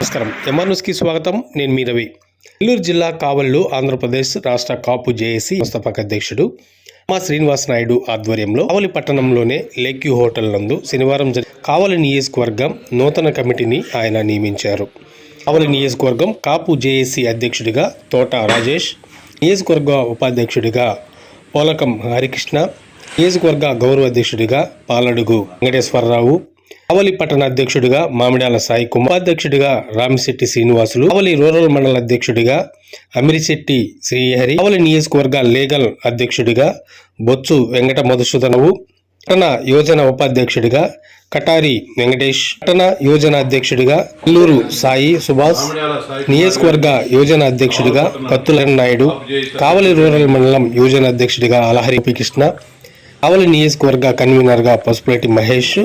నమస్కారం. ఎంఆర్న్యూస్కి స్వాగతం. నేను మీ రవి నెల్లూరు జిల్లా కావల్లో ఆంధ్రప్రదేశ్ రాష్ట్ర కాపు జేఏసీ వ్యవస్థాపక అధ్యక్షుడు మా శ్రీనివాస్ నాయుడు ఆధ్వర్యంలో కావలి పట్టణంలోనే లేక్యూ హోటల్ నందు శనివారం కావలి నియోజకవర్గం నూతన కమిటీని ఆయన నియమించారు. కావలి నియోజకవర్గం కాపు జేఏసీ అధ్యక్షుడిగా తోట రాజేష్ నియోజకవర్గ ఉపాధ్యక్షుడిగా పోలకం హరికృష్ణ నియోజకవర్గ గౌరవ అధ్యక్షుడిగా పాలడుగు వెంకటేశ్వరరావు కావలి పట్టణ అధ్యక్షుడిగా మామిడాల సాయి కుమార్ ఉపాధ్యక్షుడిగా రామిశెట్టి శ్రీనివాసులు కావలి రూరల్ మండల అధ్యక్షుడిగా అమిరిశెట్టి శ్రీహరి కావలి నియోజకవర్గ లీగల్ అధ్యక్షుడిగా బొత్సు వెంకట మధుసూదనవు పట్టణ యోజన ఉపాధ్యక్షుడిగా కటారి వెంకటేష్ పట్టణ యోజన అధ్యక్షుడిగా నెల్లూరు సాయి సుభాష్ నియోజకవర్గ యోజన అధ్యక్షుడిగా కత్తుల నాయుడు కావలి రూరల్ మండలం యోజన అధ్యక్షుడిగా అలహరి పి కృష్ణ కావలి నియోజకవర్గ కన్వీనర్గా పసుపులేటి మహేష్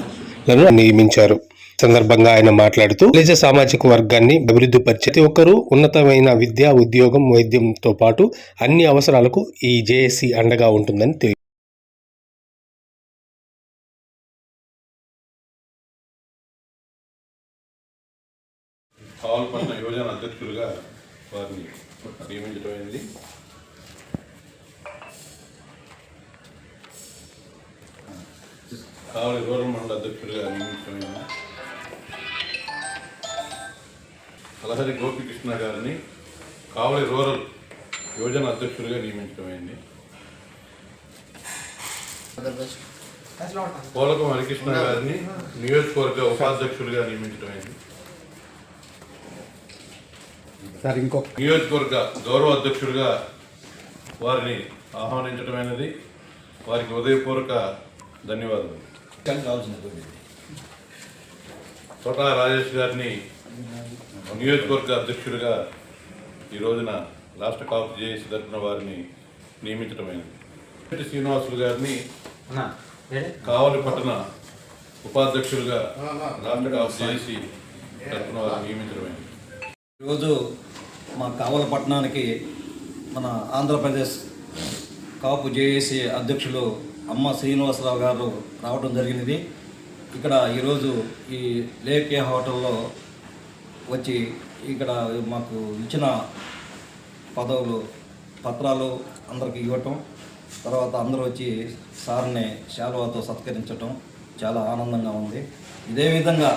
లను నియమించారు. సందర్భంగా ఆయన మాట్లాడుతూ నిజ సామాజిక వర్గాన్ని అభివృద్ధి పరిచే ప్రతి ఒక్కరూ ఉన్నతమైన విద్య ఉద్యోగం వైద్యంతో పాటు అన్ని అవసరాలకు ఈ జేఏసీ అండగా ఉంటుందని తెలిపారు కావలపట్న యువజన అధ్యక్షులుగా వారిని నియమించడమైంది కావలి రూరల్ మండల అధ్యక్షులుగా నియమించడమైంది అలహరి గోపికృష్ణ గారిని కావలి రూరల్ యువజన అధ్యక్షులుగా నియమించడమైంది పోలకం హరికృష్ణ గారిని నియోజకవర్గ ఉపాధ్యక్షులుగా నియమించడమైంది సార్ నియోజకవర్గ గౌరవ అధ్యక్షుడిగా వారిని ఆహ్వానించడమైనది వారికి ఉదయపూర్వక ధన్యవాదాలు తోటా రాజేష్ గారిని నియోజకవర్గ అధ్యక్షుడిగా ఈ రోజున రాష్ట్ర కాపు జేఏసీ తరఫున వారిని నియమించడమైనది శ్రీనివాసులు గారిని కావలి పట్టణ ఉపాధ్యక్షులుగా రాష్ట్ర కాపు జేఏసీ తరఫున వారిని నియమించడమైనది ఈరోజు మా కావల పట్టణానికి మన ఆంధ్రప్రదేశ్ కాపు జేఏసీ అధ్యక్షులు అమ్మ శ్రీనివాసరావు గారు రావడం జరిగినది. ఇక్కడ ఈరోజు ఈ లేకే హోటల్లో వచ్చి ఇక్కడ మాకు ఇచ్చిన పదవులు పత్రాలు అందరికి ఇవ్వటం తర్వాత అందరూ వచ్చి సార్ని శాలువాతో సత్కరించటం చాలా ఆనందంగా ఉంది. ఇదే విధంగా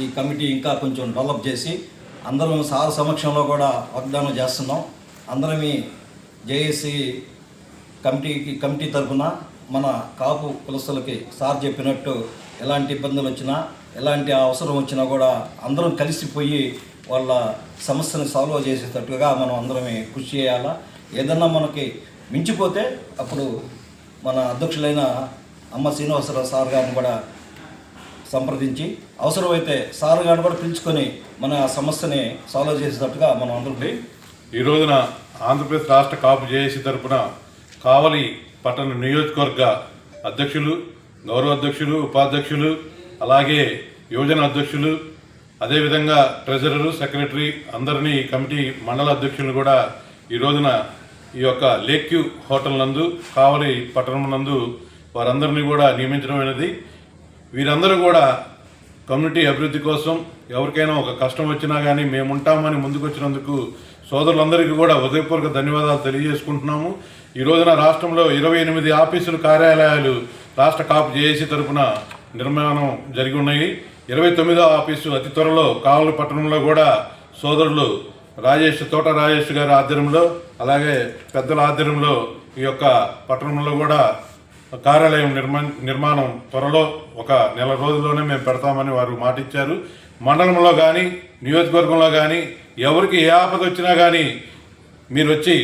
ఈ కమిటీ ఇంకా కొంచెం డెవలప్ చేసి అందరం సార్ సమక్షంలో కూడా వాగ్దానం చేస్తున్నాం. అందరం ఈ జేఏసీ కమిటీకి కమిటీ తరఫున మన కాపు కులస్తులకి సార్ చెప్పినట్టు ఎలాంటి ఇబ్బందులు వచ్చినా ఎలాంటి అవసరం వచ్చినా కూడా అందరం కలిసిపోయి వాళ్ళ సమస్యను సాల్వ్ చేసేటట్టుగా మనం అందరమే కృషి చేయాలా? ఏదన్నా మనకి మించిపోతే అప్పుడు మన అధ్యక్షులైన అమ్మ శ్రీనివాసరావు సార్ గారిని కూడా సంప్రదించి అవసరమైతే సార్ గారిని కూడా పిలుచుకొని మన సమస్యని సాల్వ్ చేసేటట్టుగా మనం అందరికీ ఈ రోజున ఆంధ్రప్రదేశ్ రాష్ట్ర కాపు జేఏసీ తరఫున కావలి పట్టణ నియోజకవర్గ అధ్యక్షులు గౌరవ అధ్యక్షులు ఉపాధ్యక్షులు అలాగే యువజన అధ్యక్షులు అదేవిధంగా ట్రెజరరు సెక్రటరీ అందరినీ ఈ కమిటీ మండల అధ్యక్షులు కూడా ఈ రోజున ఈ యొక్క లేక్యూ హోటల్ నందు కావలి పట్టణం నందు వారందరినీ కూడా నియమించడమైనది వీరందరూ కూడా కమ్యూనిటీ అభివృద్ధి కోసం ఎవరికైనా ఒక కష్టం వచ్చినా కానీ మేము ఉంటామని సోదరులందరికీ కూడా హృదయపూర్వక ధన్యవాదాలు తెలియజేసుకుంటున్నాము. ఈ రోజున రాష్ట్రంలో ఇరవై ఎనిమిది ఆఫీసులు కార్యాలయాలు రాష్ట్ర కాపు జేఏసీ తరపున నిర్మాణం జరిగి ఉన్నాయి. ఇరవై తొమ్మిదో ఆఫీసు అతి త్వరలో కావలి పట్టణంలో కూడా సోదరులు రాజేష్ తోట రాజేష్ గారి ఆధ్వర్యంలో అలాగే పెద్దల ఆధ్వర్యంలో ఈ యొక్క పట్టణంలో కూడా కార్యాలయం నిర్మా నిర్మాణం త్వరలో ఒక నెల రోజుల్లోనే మేము పెడతామని వారు మాటిచ్చారు. మండలంలో కానీ నియోజకవర్గంలో కానీ ఎవరికి ఏ ఆపద వచ్చినా కానీ మీరు వచ్చి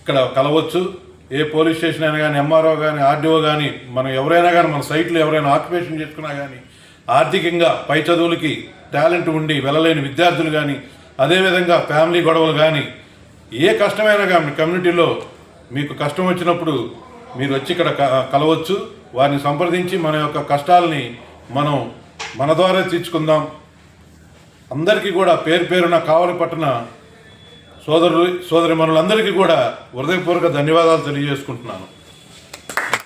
ఇక్కడ కలవచ్చు. ఏ పోలీస్ స్టేషన్ అయినా కానీ ఎంఆర్ఓ కానీ ఆర్డీఓ కానీ మనం ఎవరైనా కానీ మన సైట్లో ఎవరైనా ఆక్యుపేషన్ చేసుకున్నా కానీ ఆర్థికంగా పై చదువులకి టాలెంట్ ఉండి వెళ్ళలేని విద్యార్థులు కానీ అదేవిధంగా ఫ్యామిలీ గొడవలు కానీ ఏ కష్టమైనా కానీ కమ్యూనిటీలో మీకు కష్టం వచ్చినప్పుడు మీరు వచ్చి ఇక్కడ క- కలవచ్చు. వారిని సంప్రదించి మన యొక్క కష్టాలని మనం మన ద్వారా తీర్చుకుందాం. అందరికీ కూడా పేరు పేరున కావలి పట్టణ సోదరులు సోదరి మనులందరికీ కూడా హృదయపూర్వక ధన్యవాదాలు తెలియజేసుకుంటున్నాను.